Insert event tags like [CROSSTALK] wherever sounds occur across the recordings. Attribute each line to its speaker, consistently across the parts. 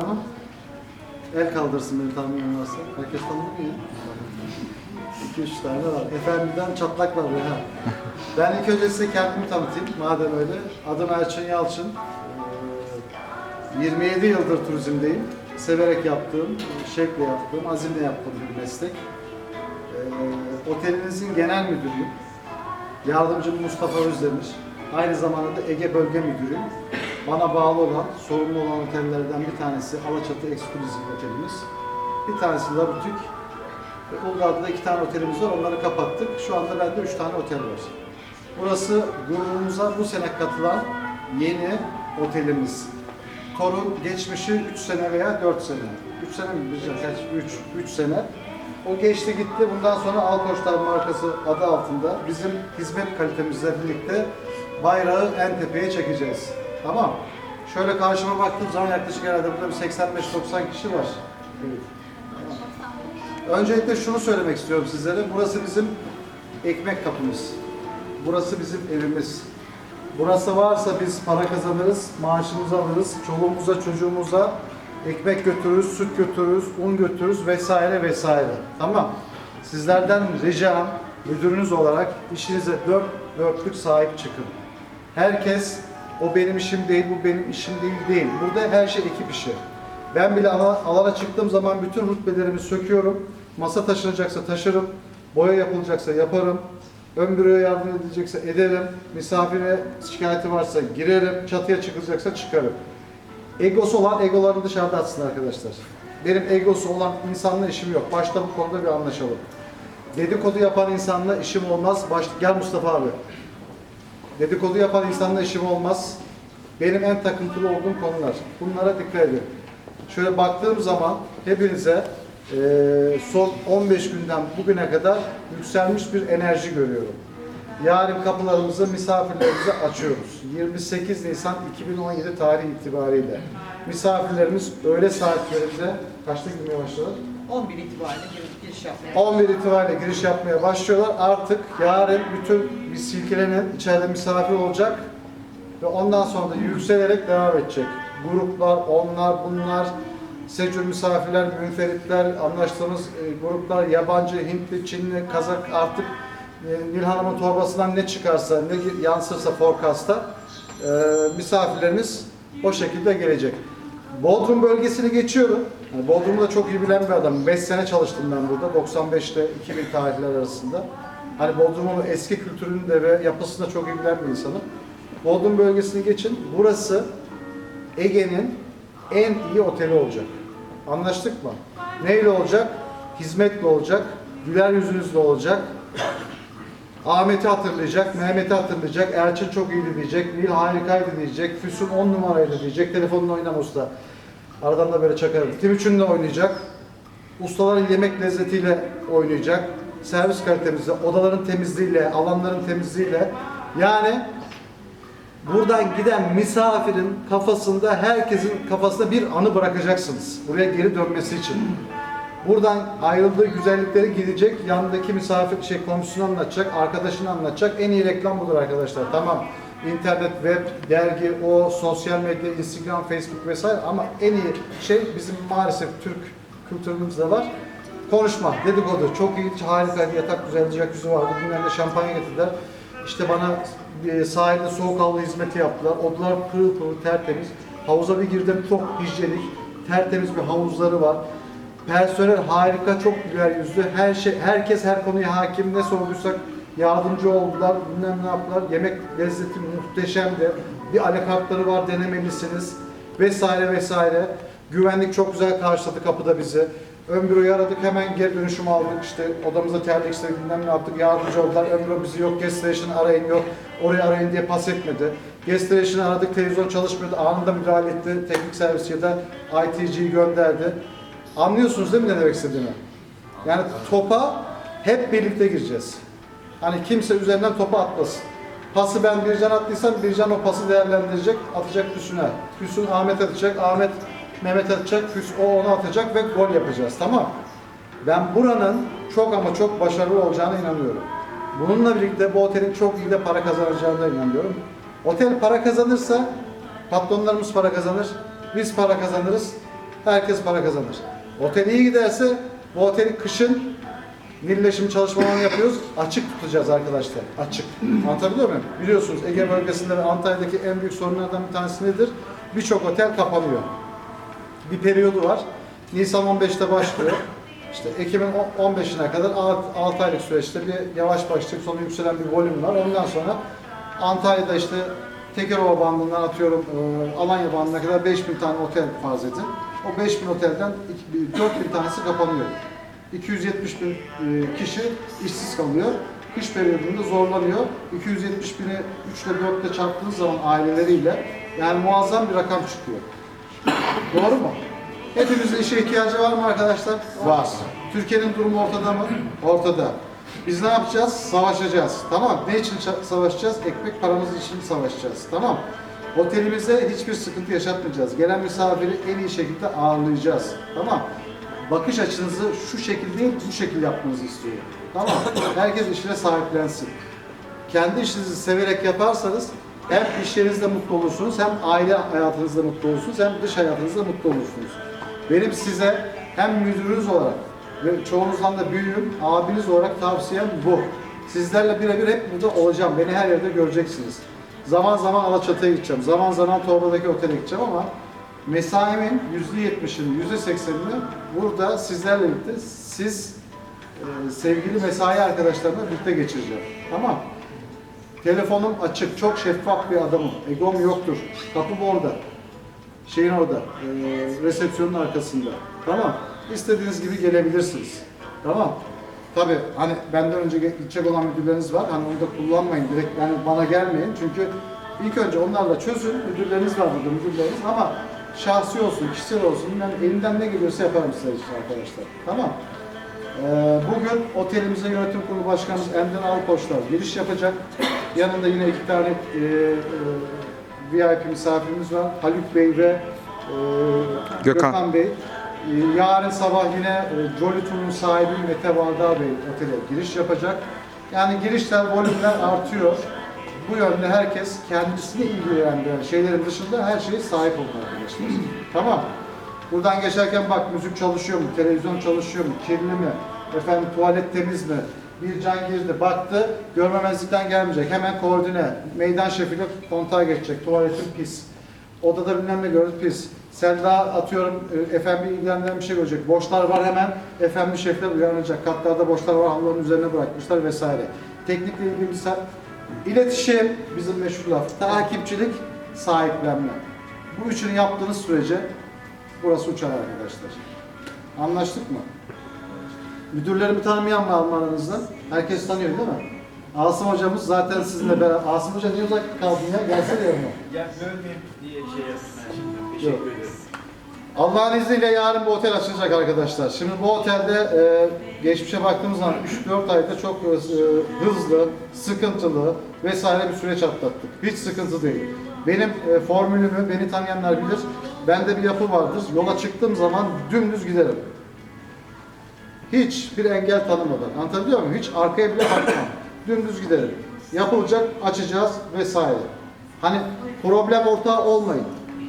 Speaker 1: mı? El kaldırsın beni tanımayan varsa. Herkes tanıdı mı ya? 2-3 tane var. Efendiden çatlak var ya. Ben ilk önce size kendimi tanıtayım madem öyle. Adım Erçin Yalçın. Ee, 27 yıldır turizmdeyim. Severek yaptığım, şevkle yaptığım, azimle yaptığım bir meslek. Ee, otelinizin genel müdürüyüm. Yardımcım Mustafa Özdemir. Aynı zamanda da Ege Bölge Müdürüyüm. Bana bağlı olan, sorumlu olan otellerden bir tanesi Alaçatı Exclusive Otelimiz. Bir tanesi La Boutique. Ve Uludağ'da da iki tane otelimiz var. Onları kapattık. Şu anda bende üç tane otel var. Burası grubumuza bu sene katılan yeni otelimiz. Torun geçmişi 3 sene veya 4 sene. 3 sene mi bileceğim kaç? 3, 3 sene. O geçti gitti. Bundan sonra Alkoçlar markası adı altında bizim hizmet kalitemizle birlikte bayrağı en tepeye çekeceğiz. Tamam. Şöyle karşıma baktığım zaman yaklaşık herhalde burada bir 85-90 kişi var. Evet. Öncelikle şunu söylemek istiyorum sizlere. Burası bizim ekmek kapımız. Burası bizim evimiz. Burası varsa biz para kazanırız, maaşımızı alırız, çoluğumuza, çocuğumuza ekmek götürürüz, süt götürürüz, un götürürüz vesaire vesaire. Tamam. Sizlerden ricam müdürünüz olarak işinize dört dörtlük sahip çıkın. Herkes o benim işim değil, bu benim işim değil değil. Burada her şey ekip işi. Ben bile ala- alana çıktığım zaman bütün rütbelerimi söküyorum. Masa taşınacaksa taşırım, boya yapılacaksa yaparım. Ön büroya yardım edilecekse ederim. Misafire şikayeti varsa girerim. Çatıya çıkılacaksa çıkarım. Egosu olan egolarını dışarıda atsın arkadaşlar. Benim egosu olan insanla işim yok. Başta bu konuda bir anlaşalım. Dedikodu yapan insanla işim olmaz. Baş... Gel Mustafa abi. Dedikodu yapan insanla işim olmaz. Benim en takıntılı olduğum konular. Bunlara dikkat edin. Şöyle baktığım zaman hepinize eee, son 15 günden bugüne kadar yükselmiş bir enerji görüyorum. Yarın kapılarımızı misafirlerimize açıyoruz. 28 Nisan 2017 tarihi itibariyle. Misafirlerimiz öğle saatlerinde kaçta girmeye başladılar?
Speaker 2: 11 itibariyle giriş, yapmaya
Speaker 1: 11 itibariyle giriş yapmaya başlıyorlar. Artık yarın bütün bir silkelenen içeride misafir olacak ve ondan sonra da yükselerek devam edecek. Gruplar, onlar, bunlar, secur misafirler, münferitler, anlaştığımız e, gruplar, yabancı, Hintli, Çinli, Kazak artık e, Nil Hanım'ın torbasından ne çıkarsa, ne yansırsa forecast'a e, misafirlerimiz o şekilde gelecek. Bodrum bölgesini geçiyorum. Yani Bodrum'u da çok iyi bilen bir adamım. 5 sene çalıştım ben burada. 95'te 2000 tarihler arasında. Hani Bodrum'un eski kültürünü de ve yapısını da çok iyi bilen bir insanım. Bodrum bölgesini geçin. Burası Ege'nin en iyi oteli olacak. Anlaştık mı? Neyle olacak? Hizmetle olacak. Güler yüzünüzle olacak. Ahmet'i hatırlayacak, Mehmet'i hatırlayacak, Erçin çok iyiydi diyecek, Nil harikaydı diyecek, Füsun 10 numaraydı diyecek, telefonla oynan usta. Aradan da böyle çakarım. Timuçin'le oynayacak, ustaların yemek lezzetiyle oynayacak, servis kalitemizle, odaların temizliğiyle, alanların temizliğiyle. Yani buradan giden misafirin kafasında, herkesin kafasında bir anı bırakacaksınız. Buraya geri dönmesi için. Buradan ayrıldığı güzellikleri gidecek, yanındaki misafir şey komşusunu anlatacak, arkadaşını anlatacak. En iyi reklam budur arkadaşlar. Tamam. İnternet, web, dergi, o sosyal medya, Instagram, Facebook vesaire ama en iyi şey bizim maalesef Türk kültürümüzde var. Konuşma, dedikodu. Çok iyi, harika bir yatak güzel, jacuzzi vardı. Bilmem ne şampanya getirdiler. İşte bana e, sahilde soğuk havlu hizmeti yaptılar. Odalar pırıl pırıl tertemiz. Havuza bir girdim çok hijyenik, tertemiz bir havuzları var. Personel harika, çok güler yüzlü. Her şey, herkes her konuya hakim. Ne sorduysak yardımcı oldular. Bilmem ne yaptılar. Yemek lezzeti muhteşemdi. Bir anakartları var, denemelisiniz. Vesaire vesaire. Güvenlik çok güzel karşıladı kapıda bizi. Ön büroyu aradık, hemen geri dönüşüm aldık. İşte odamıza terlik işte bilmem ne yaptık. Yardımcı oldular. Ön büro bizi yok, guest station arayın yok. Orayı arayın diye pas etmedi. Guest station aradık, televizyon çalışmıyordu. Anında müdahale etti. Teknik servis ya da ITG'yi gönderdi. Anlıyorsunuz değil mi ne demek istediğimi? Yani topa hep birlikte gireceğiz. Hani kimse üzerinden topa atmasın. Pası ben Bircan attıysam Bircan o pası değerlendirecek, atacak Füsun'a. Füsun Ahmet atacak, Ahmet Mehmet atacak, Füsun o onu atacak ve gol yapacağız. Tamam. Ben buranın çok ama çok başarılı olacağına inanıyorum. Bununla birlikte bu otelin çok iyi de para kazanacağına inanıyorum. Otel para kazanırsa patronlarımız para kazanır, biz para kazanırız. Herkes para kazanır. Otel iyi giderse bu oteli kışın Nilleşim çalışmalarını yapıyoruz. Açık tutacağız arkadaşlar. Açık. Anlatabiliyor muyum? Biliyorsunuz Ege bölgesinde ve Antalya'daki en büyük sorunlardan bir tanesi nedir? Birçok otel kapanıyor. Bir periyodu var. Nisan 15'te başlıyor. İşte Ekim'in 15'ine kadar 6 aylık süreçte bir yavaş başlayıp sonra yükselen bir volüm var. Ondan sonra Antalya'da işte Tekerova bandından atıyorum e, Alanya bandına kadar 5000 tane otel farz edin. O 5000 otelden 4000 tanesi kapanıyor. 270 bin e, kişi işsiz kalıyor. Kış periyodunda zorlanıyor. 270 bini 3 ile 4 ile çarptığınız zaman aileleriyle yani muazzam bir rakam çıkıyor. Doğru mu? Hepimizin işe ihtiyacı var mı arkadaşlar? Var. Türkiye'nin durumu ortada mı? Ortada. Biz ne yapacağız? Savaşacağız. Tamam. Ne için savaşacağız? Ekmek paramız için savaşacağız. Tamam. Otelimize hiçbir sıkıntı yaşatmayacağız. Gelen misafiri en iyi şekilde ağırlayacağız. Tamam. Bakış açınızı şu şekilde değil, bu şekilde yapmanızı istiyorum. Tamam. Herkes işine sahiplensin kendi işinizi severek yaparsanız hem iş yerinizde mutlu olursunuz, hem aile hayatınızda mutlu olursunuz, hem dış hayatınızda mutlu olursunuz. Benim size hem müdürünüz olarak ve çoğunuzdan da büyüğüm, abiniz olarak tavsiyem bu. Sizlerle birebir hep burada olacağım. Beni her yerde göreceksiniz. Zaman zaman Alaçatı'ya gideceğim, zaman zaman Torba'daki otele gideceğim ama mesaimin %70'ini, %80'ini burada sizlerle birlikte, siz e, sevgili mesai arkadaşlarımla birlikte geçireceğim. Tamam. Telefonum açık, çok şeffaf bir adamım. Egom yoktur. Kapım orada. Şeyin orada. E, resepsiyonun arkasında. Tamam. İstediğiniz gibi gelebilirsiniz. Tamam. Tabi hani benden önce gidecek olan müdürleriniz var. Hani onu da kullanmayın. Direkt yani bana gelmeyin. Çünkü ilk önce onlarla çözün. Müdürleriniz var burada müdürleriniz ama şahsi olsun, kişisel olsun. Ben elimden ne geliyorsa yaparım sizler için arkadaşlar. Tamam. Ee, Bugün otelimize yönetim kurulu başkanımız Enden Alkoçlar giriş yapacak. Yanında yine iki tane e, e, VIP misafirimiz var. Haluk Bey ve e,
Speaker 3: Gökhan.
Speaker 1: Gökhan Bey. E, yarın sabah yine e, Jolly Tour'un sahibi Mete Vardar Bey otele giriş yapacak. Yani girişler, volümler artıyor. Bu yönde herkes kendisini ilgilendiren şeylerin dışında her şeye sahip olmalı arkadaşlar. [CLEARS THROAT] tamam. Buradan geçerken bak müzik çalışıyor mu, televizyon çalışıyor mu, kirli mi, efendim tuvalet temiz mi? Bir can girdi, baktı, görmemezlikten gelmeyecek. Hemen koordine, meydan şefiyle kontağa geçecek. Tuvaletin pis. Odada bilmem ne gördü pis. Sen daha atıyorum e, FMB ilgilendiren bir şey görecek. Boşlar var hemen FMB şefler uyanacak. Katlarda boşlar var halıların üzerine bırakmışlar vesaire. Teknikle ilgili bir iletişim bizim meşhur laf. Takipçilik, sahiplenme. Bu üçünü yaptığınız sürece burası uçar arkadaşlar. Anlaştık mı? Müdürlerimi tanımayan var mı aranızda? Herkes tanıyor değil mi? Asım hocamız zaten sizinle beraber. Asım hoca niye uzak kaldın ya? Gelsene yanıma.
Speaker 4: Ya bölmeyeyim diye şey yaptım ben şimdi. Teşekkür ederim.
Speaker 1: Allah'ın izniyle yarın bu otel açılacak arkadaşlar. Şimdi bu otelde e, geçmişe baktığımız zaman 3-4 ayda çok e, hızlı, sıkıntılı vesaire bir süreç atlattık. Hiç sıkıntı değil. Benim e, formülümü beni tanıyanlar bilir. Bende bir yapı vardır. Yola çıktığım zaman dümdüz giderim. Hiç bir engel tanımadan. Anlatabiliyor muyum? Hiç arkaya bile bakmam. Dümdüz giderim. Yapılacak, açacağız vesaire. Hani problem ortağı olmayın.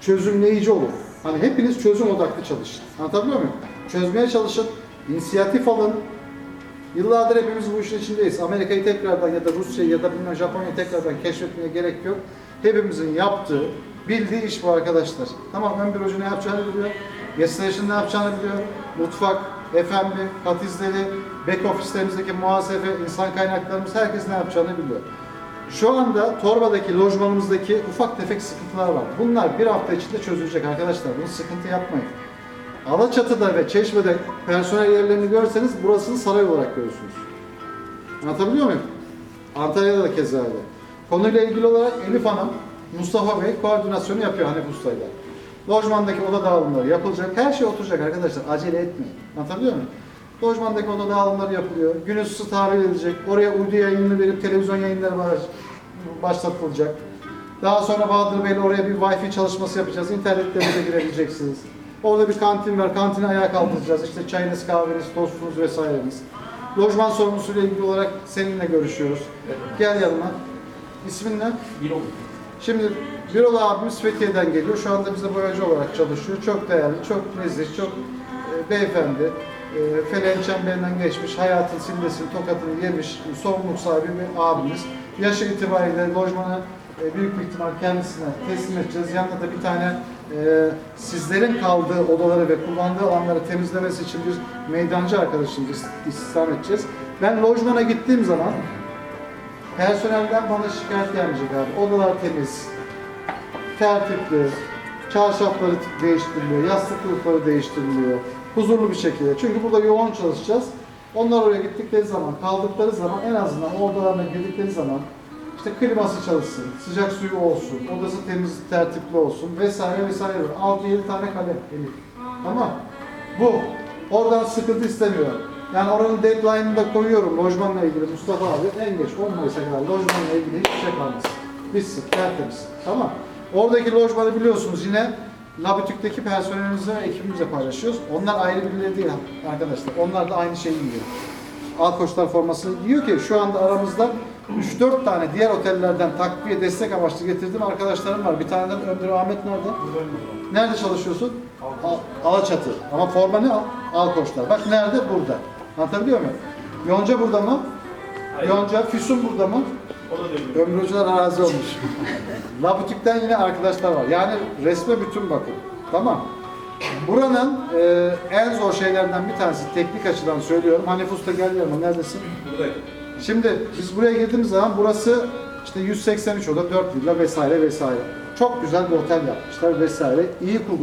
Speaker 1: Çözümleyici olun. Hani hepiniz çözüm odaklı çalışın. Anlatabiliyor muyum? Çözmeye çalışın. inisiyatif alın. Yıllardır hepimiz bu işin içindeyiz. Amerika'yı tekrardan ya da Rusya'yı ya da bilmem Japonya'yı tekrardan keşfetmeye gerek yok. Hepimizin yaptığı, bildiği iş bu arkadaşlar. Tamam ön bir hoca ne yapacağını biliyor. Guest station ne yapacağını biliyor. Mutfak, F&B, kat izleri, back ofislerimizdeki muhasebe, insan kaynaklarımız herkes ne yapacağını biliyor. Şu anda Torba'daki lojmanımızdaki ufak tefek sıkıntılar var. Bunlar bir hafta içinde çözülecek arkadaşlar. Bunu sıkıntı yapmayın. Alaçatı'da ve Çeşme'de personel yerlerini görseniz burasını saray olarak görürsünüz. Anlatabiliyor muyum? Antalya'da da keza öyle. Konuyla ilgili olarak Elif Hanım, Mustafa Bey koordinasyonu yapıyor Hanif Usta'yla. Lojmandaki oda dağılımları yapılacak. Her şey oturacak arkadaşlar. Acele etmeyin. Anlatabiliyor muyum? Lojmandaki oda dağılımları yapılıyor. Gün ısısı tahvil edilecek. Oraya uydu yayınını verip televizyon yayınları baş- başlatılacak. Daha sonra Bahadır Bey'le oraya bir Wi-Fi çalışması yapacağız. İnternetle de girebileceksiniz. Orada bir kantin var. Kantini ayağa kaldıracağız. İşte çayınız, kahveniz, tostunuz vesaireniz. Lojman sorunusuyla ilgili olarak seninle görüşüyoruz. Gel yanıma. İsmin ne?
Speaker 4: Bir oldu.
Speaker 1: Şimdi Birol abimiz Fethiye'den geliyor. Şu anda bize boyacı olarak çalışıyor. Çok değerli, çok nezih, çok e, beyefendi. E, Feleğin çemberinden geçmiş, hayatın sillesini, tokatını yemiş, sorumluluk sahibi bir abimiz. Yaşı itibariyle lojmanı e, büyük bir ihtimal kendisine teslim edeceğiz. Yanında da bir tane e, sizlerin kaldığı odaları ve kullandığı alanları temizlemesi için bir meydancı arkadaşımız ist- istihdam edeceğiz. Ben lojmana gittiğim zaman personelden bana şikayet gelmeyecek abi. Odalar temiz, tertipli, çarşafları değiştiriliyor, yastık kılıfları değiştiriliyor. Huzurlu bir şekilde. Çünkü burada yoğun çalışacağız. Onlar oraya gittikleri zaman, kaldıkları zaman en azından o odalarına girdikleri zaman işte kliması çalışsın, sıcak suyu olsun, odası temiz, tertipli olsun vesaire vesaire. 6-7 tane kalem Elif. Tamam. Bu. Oradan sıkıntı istemiyor. Yani oranın deadline'ını da koyuyorum lojmanla ilgili Mustafa abi. En geç 10 Mayıs'a kadar lojmanla ilgili hiçbir şey kalmaz. Bitsin, tertemiz. Tamam. Oradaki lojmanı biliyorsunuz yine Labütük'teki personelimizle ekibimizle paylaşıyoruz. Onlar ayrı birileri değil arkadaşlar. Onlar da aynı şeyi yiyor. Alkoçlar formasını giyiyor ki şu anda aramızda 3-4 tane diğer otellerden takviye destek amaçlı getirdiğim arkadaşlarım var. Bir taneden Ömür Ahmet nerede? Nerede çalışıyorsun? Al- Alaçatı. Ama forma ne? Al- Alkoçlar. Bak nerede? Burada. Anlatabiliyor muyum? Yonca burada mı? Yonca, Füsun burada mı?
Speaker 4: O da demiyor.
Speaker 1: Ömür Hocalar arazi olmuş. [LAUGHS] Labutik'ten yine arkadaşlar var. Yani resme bütün bakın. Tamam. Buranın e, en zor şeylerden bir tanesi teknik açıdan söylüyorum. Hanif Usta gel yanıma neredesin?
Speaker 4: Buradayım.
Speaker 1: Şimdi biz buraya girdiğimiz zaman burası işte 183 oda 4 villa vesaire vesaire. Çok güzel bir otel yapmışlar vesaire. İyi kurgu